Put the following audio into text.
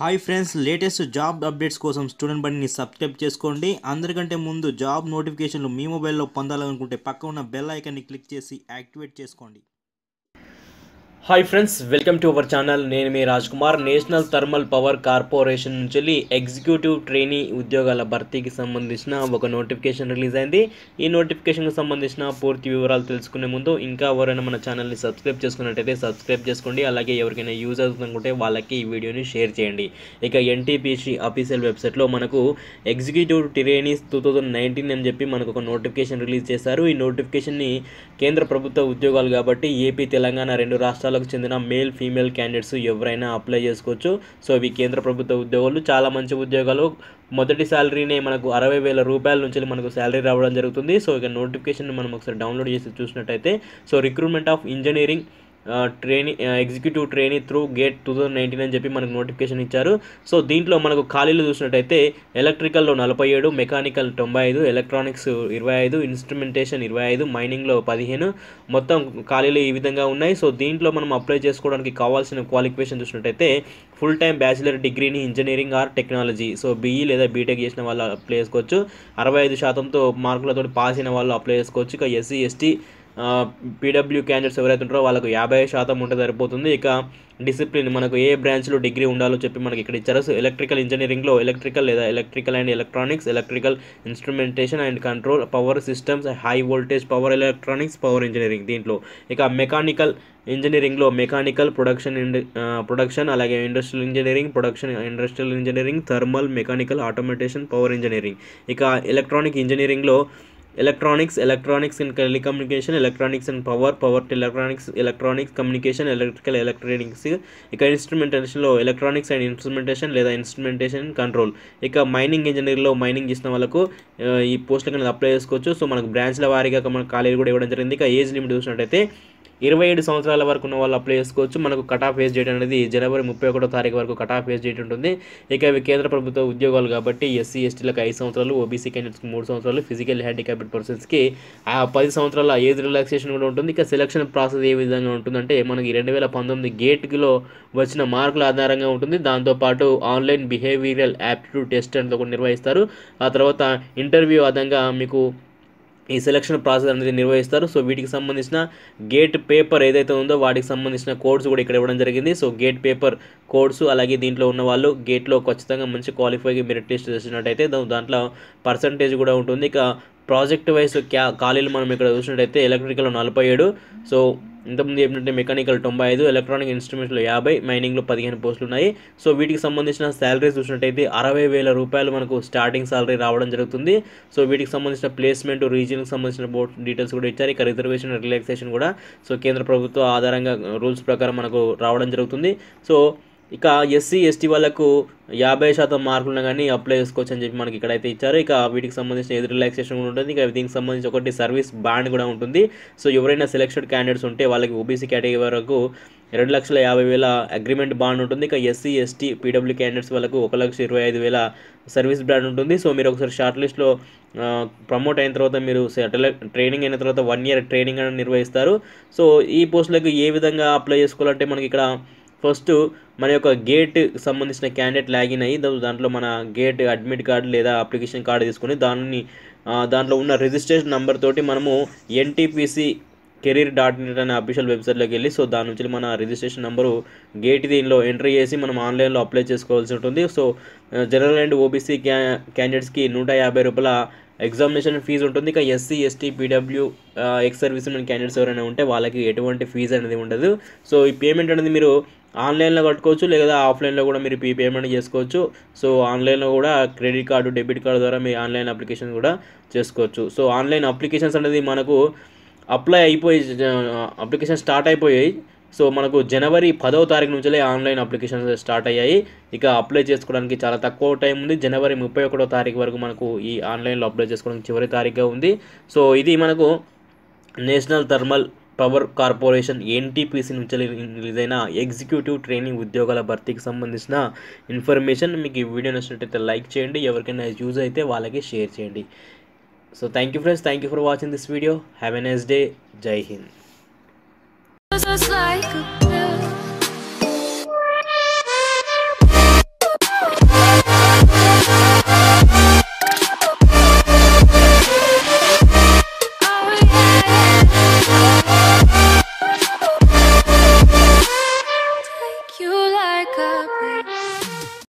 Hi friends latest job updates కోసం student బండిని subscribe చేసుకోండి. అందరికంటే ముందు జాబ్ నోటిఫికేషన్లు మీ మొబైల్లో పొందాలనుకుంటే పక్క ఉన్న బెల్ ఐకాన్ని క్లిక్ చేసి యాక్టివేట్ చేసుకోండి. Hi friends welcome to our channel నేను మీ Raj Kumar National Thermal Power Corporation నుంచి ఎగ్జిక్యూటివ్ ట్రైనీ ఉద్యోగాల భర్తీకి సంబంధించిన ఒక నోటిఫికేషన్ రిలీజ్ అయింది. ఈ నోటిఫికేషన్కి సంబంధించిన పూర్తి వివరాలు తెలుసుకునే ముందు ఇంకా ఎవరైనా మన ఛానల్ని సబ్స్క్రైబ్ చేసుకున్నట్టయితే సబ్స్క్రైబ్ చేసుకోండి. అలాగే ఎవరికైనా యూజ్ అవుతుందనుకుంటే వాళ్ళకి ఈ వీడియోని షేర్ చేయండి. ఇక ఎన్టీపీసీ అఫీషియల్ వెబ్సైట్లో మనకు executive trainees two thousand nineteen అని చెప్పి మనకు ఒక నోటిఫికేషన్ రిలీజ్ చేశారు. ఈ నోటిఫికేషన్ని కేంద్ర ప్రభుత్వ ఉద్యోగాలు కాబట్టి ఏపీ తెలంగాణ రెండు రాష్ట్రాలు రాష్ట్రాలకు చెందిన మేల్ ఫీమేల్ క్యాండిడేట్స్ ఎవరైనా అప్లై చేసుకోవచ్చు. సో ఇవి కేంద్ర ప్రభుత్వ ఉద్యోగాలు. చాలా మంచి ఉద్యోగాలు. మొదటి శాలరీనే మనకు అరవై వేల రూపాయల నుంచి మనకు శాలరీ రావడం జరుగుతుంది. సో ఇక నోటిఫికేషన్ మనం ఒకసారి డౌన్లోడ్ చేసి చూసినట్టయితే so recruitment of engineering trainee executive trainee through GATE two thousand nineteen అని చెప్పి మనకు నోటిఫికేషన్ ఇచ్చారు. సో దీంట్లో మనకు ఖాళీలు చూసినట్టయితే ఎలక్ట్రికల్లో నలభై ఏడు మెకానికల్ తొంభై ఐదు ఎలక్ట్రానిక్స్ ఇరవై ఐదు ఇన్స్ట్రుమెంటేషన్ ఇరవై ఐదు మైనింగ్లో పదిహేను. మొత్తం ఖాళీలు ఈ విధంగా ఉన్నాయి. సో దీంట్లో మనం అప్లై చేసుకోవడానికి కావాల్సిన క్వాలిఫికేషన్ చూసినట్టయితే ఫుల్ టైం బ్యాచిలర్ డిగ్రీని engineering or technology. So BE లేదా బీటెక్ చేసిన వాళ్ళు అప్లై చేసుకోవచ్చు. అరవై ఐదు శాతంతో మార్కులతో పాస్ అయిన వాళ్ళు అప్లై చేసుకోవచ్చు. ఇక ఎస్సీ ఎస్టీ పీడబ్ల్యూ క్యాండిడేట్స్ ఎవరైతే ఉంటారో వాళ్ళకు యాభై శాతం ఉంటే సరిపోతుంది. ఇక డిసిప్లిన్ మనకు ఏ బ్రాంచ్లో డిగ్రీ ఉండాలో చెప్పి మనకి ఇక్కడ ఇచ్చారు. సో ఎలక్ట్రికల్ ఇంజనీరింగ్లో ఎలక్ట్రికల్ లేదా electrical and electronics electrical instrumentation and control power systems high voltage power electronics power engineering దీంట్లో. ఇక మెకానికల్ ఇంజనీరింగ్లో మెకానికల్ ప్రొడక్షన్ ప్రొడక్షన్ అలాగే industrial engineering production industrial engineering thermal mechanical automation power engineering ఇక electronic ఇంజనీరింగ్లో electronics electronics and telecommunication electronics and power power electronics electronics communication electrical electronics ఇక ఇన్స్ట్రుమెంటేషన్లో electronics and instrumentation లేదా instrumentation control ఇక mining ఇంజనీర్లో mining చేసిన వాళ్ళకు ఈ పోస్టులకు అనేది అప్లై చేసుకోవచ్చు. సో మనకు బ్రాంచ్ల వారీగా మనకు ఖాళీలు కూడా ఇవ్వడం జరిగింది. ఇక ఏజ్ లిమిట్ చూసినట్టయితే ఇరవై ఏడు సంవత్సరాల వరకు ఉన్న వాళ్ళు అప్లై చేసుకోవచ్చు. మనకు కట్ ఆఫ్ ఏజ్ డేట్ అనేది జనవరి ముప్పై ఒకటో తారీఖు వరకు కట్ ఆఫ్ ఏజ్ డేట్ ఉంటుంది. ఇక ఇవి కేంద్ర ప్రభుత్వ ఉద్యోగాలు కాబట్టి ఎస్సీ ఎస్టీలకు ఐదు సంవత్సరాలు ఓబీసీ క్యాండిడేట్స్కి మూడు సంవత్సరాలు ఫిజికల్ హ్యాండిక్యాప్డ్ పర్సన్స్కి ఆ పది సంవత్సరాల ఏజ్ రిలాక్సేషన్ కూడా ఉంటుంది. ఇక సెలక్షన్ ప్రాసెస్ ఏ విధంగా ఉంటుందంటే మనకి రెండు వేల పంతొమ్మిది గేట్లో వచ్చిన మార్కుల ఆధారంగా ఉంటుంది. దాంతోపాటు ఆన్లైన్ బిహేవియరల్ యాప్టిట్యూడ్ టెస్ట్ అనేది కూడా నిర్వహిస్తారు. ఆ తర్వాత ఇంటర్వ్యూ ఆధారంగా మీకు ఈ సెలక్షన్ ప్రాసెస్ అనేది నిర్వహిస్తారు. సో వీటికి సంబంధించిన గేట్ పేపర్ ఏదైతే ఉందో వాటికి సంబంధించిన కోడ్స్ కూడా ఇక్కడ ఇవ్వడం జరిగింది. సో గేట్ పేపర్ కోడ్స్ అలాగే దీంట్లో ఉన్న వాళ్ళు గేట్లో ఖచ్చితంగా మంచి క్వాలిఫైగా మెరిట్ టెస్ట్ చేసినట్టయితే దాంట్లో పర్సంటేజ్ కూడా ఉంటుంది. ఇక ప్రాజెక్ట్ వైజ్ క్యా ఖాళీలు మనం ఇక్కడ చూసినట్టయితే ఎలక్ట్రికల్ నలభై ఏడు. సో ఇంతకుముందు ఏంటంటే మెకానికల్ తొంభై ఐదు ఎలక్ట్రానిక్ ఇన్స్ట్రుమెంట్స్లో యాభై మైనింగ్లో పదిహేను పోస్టులు ఉన్నాయి సో వీటికి సంబంధించిన శాలరీస్ చూసినట్టయితే అరవై వేల రూపాయలు మనకు స్టార్టింగ్ శాలరీ రావడం జరుగుతుంది. సో వీటికి సంబంధించిన ప్లేస్మెంట్ రీజియన్కి సంబంధించిన బోర్డ్ డీటెయిల్స్ కూడా ఇచ్చారు. ఇక రిజర్వేషన్ రిలాక్సేషన్ కూడా సో కేంద్ర ప్రభుత్వ ఆధారంగా రూల్స్ ప్రకారం మనకు రావడం జరుగుతుంది. సో ఇక ఎస్సీ ఎస్టీ వాళ్ళకు యాభై శాతం మార్కులు కానీ అప్లై చేసుకోవచ్చు అని చెప్పి మనకి ఇక్కడైతే ఇచ్చారు. ఇక వీటికి సంబంధించిన ఏది రిలాక్సేషన్ కూడా ఉంటుంది. ఇక దీనికి సంబంధించి ఒకటి సర్వీస్ బాండ్ కూడా ఉంటుంది. సో ఎవరైనా సెలెక్టెడ్ క్యాండిడేట్స్ ఉంటే వాళ్ళకి ఓబీసీ కేటగిరీ వరకు రెండు లక్షల యాభై వేల అగ్రిమెంట్ బాండ్ ఉంటుంది. ఇక ఎస్సీ ఎస్టీ పీడబ్ల్యూ క్యాండిడేట్స్ వాళ్ళకు ఒక లక్ష ఇరవై ఐదు వేల సర్వీస్ బ్రాండ్ ఉంటుంది. సో మీరు ఒకసారి షార్ట్ లిస్ట్లో ప్రమోట్ అయిన తర్వాత మీరు ట్రైనింగ్ అయిన తర్వాత వన్ ఇయర్ ట్రైనింగ్ అని నిర్వహిస్తారు. సో ఈ పోస్టులకు ఏ విధంగా అప్లై చేసుకోవాలంటే మనకి ఇక్కడ ఫస్ట్ మన యొక్క గేట్ సంబంధించిన క్యాండిడేట్ లాగిన్ అయ్యి దాంట్లో మన గేట్ అడ్మిట్ కార్డు లేదా అప్లికేషన్ కార్డు తీసుకొని దాన్ని దాంట్లో ఉన్న రిజిస్ట్రేషన్ నెంబర్ తోటి మనము ఎన్టీపీసీ కెరీర్ డాట్ నెట్ అనే అఫీషియల్ వెబ్సైట్లోకి వెళ్ళి సో దాని నుంచి మన రిజిస్ట్రేషన్ నెంబరు గేట్ దీనిలో ఎంట్రీ చేసి మనం ఆన్లైన్లో అప్లై చేసుకోవాల్సి ఉంటుంది. సో జనరల్ అండ్ ఓబీసీ క్యా క్యాండిడేట్స్కి నూట యాభై రూపాయల ఎగ్జామినేషన్ ఫీజు ఉంటుంది. ఇక SC ST PW ex servicemen candidates ఎవరైనా ఉంటే వాళ్ళకి ఎటువంటి ఫీజు అనేది ఉండదు. సో ఈ పేమెంట్ అనేది మీరు ఆన్లైన్లో కట్టుకోవచ్చు లేదా ఆఫ్లైన్లో కూడా మీరు పీ పేమెంట్ చేసుకోవచ్చు. సో ఆన్లైన్లో కూడా క్రెడిట్ కార్డు డెబిట్ కార్డు ద్వారా మీ ఆన్లైన్ అప్లికేషన్ కూడా చేసుకోవచ్చు. సో ఆన్లైన్ అప్లికేషన్స్ అనేది మనకు అప్లై అయిపోయి అప్లికేషన్ స్టార్ట్ అయిపోయాయి. సో మనకు జనవరి పదవ తారీఖు నుంచే ఆన్లైన్ అప్లికేషన్స్ స్టార్ట్ అయ్యాయి. ఇక అప్లై చేసుకోవడానికి చాలా తక్కువ టైం ఉంది. జనవరి ముప్పై ఒకటో తారీఖు వరకు మనకు ఈ ఆన్లైన్లో అప్లై చేసుకోవడానికి చివరి తారీఖుగా ఉంది. సో ఇది మనకు National Thermal Power Corporation NTPC నుంచి రిలీజ్ అయిన ఎగ్జిక్యూటివ్ ట్రైనింగ్ ఉద్యోగాల భర్తీకి సంబంధించిన ఇన్ఫర్మేషన్ మీకు ఈ వీడియో నచ్చినట్టయితే లైక్ చేయండి ఎవరికైనా యూజ్ అయితే వాళ్ళకి షేర్ చేయండి. So thank you friends thank you for watching this video. Have a nice day. జై హింద్.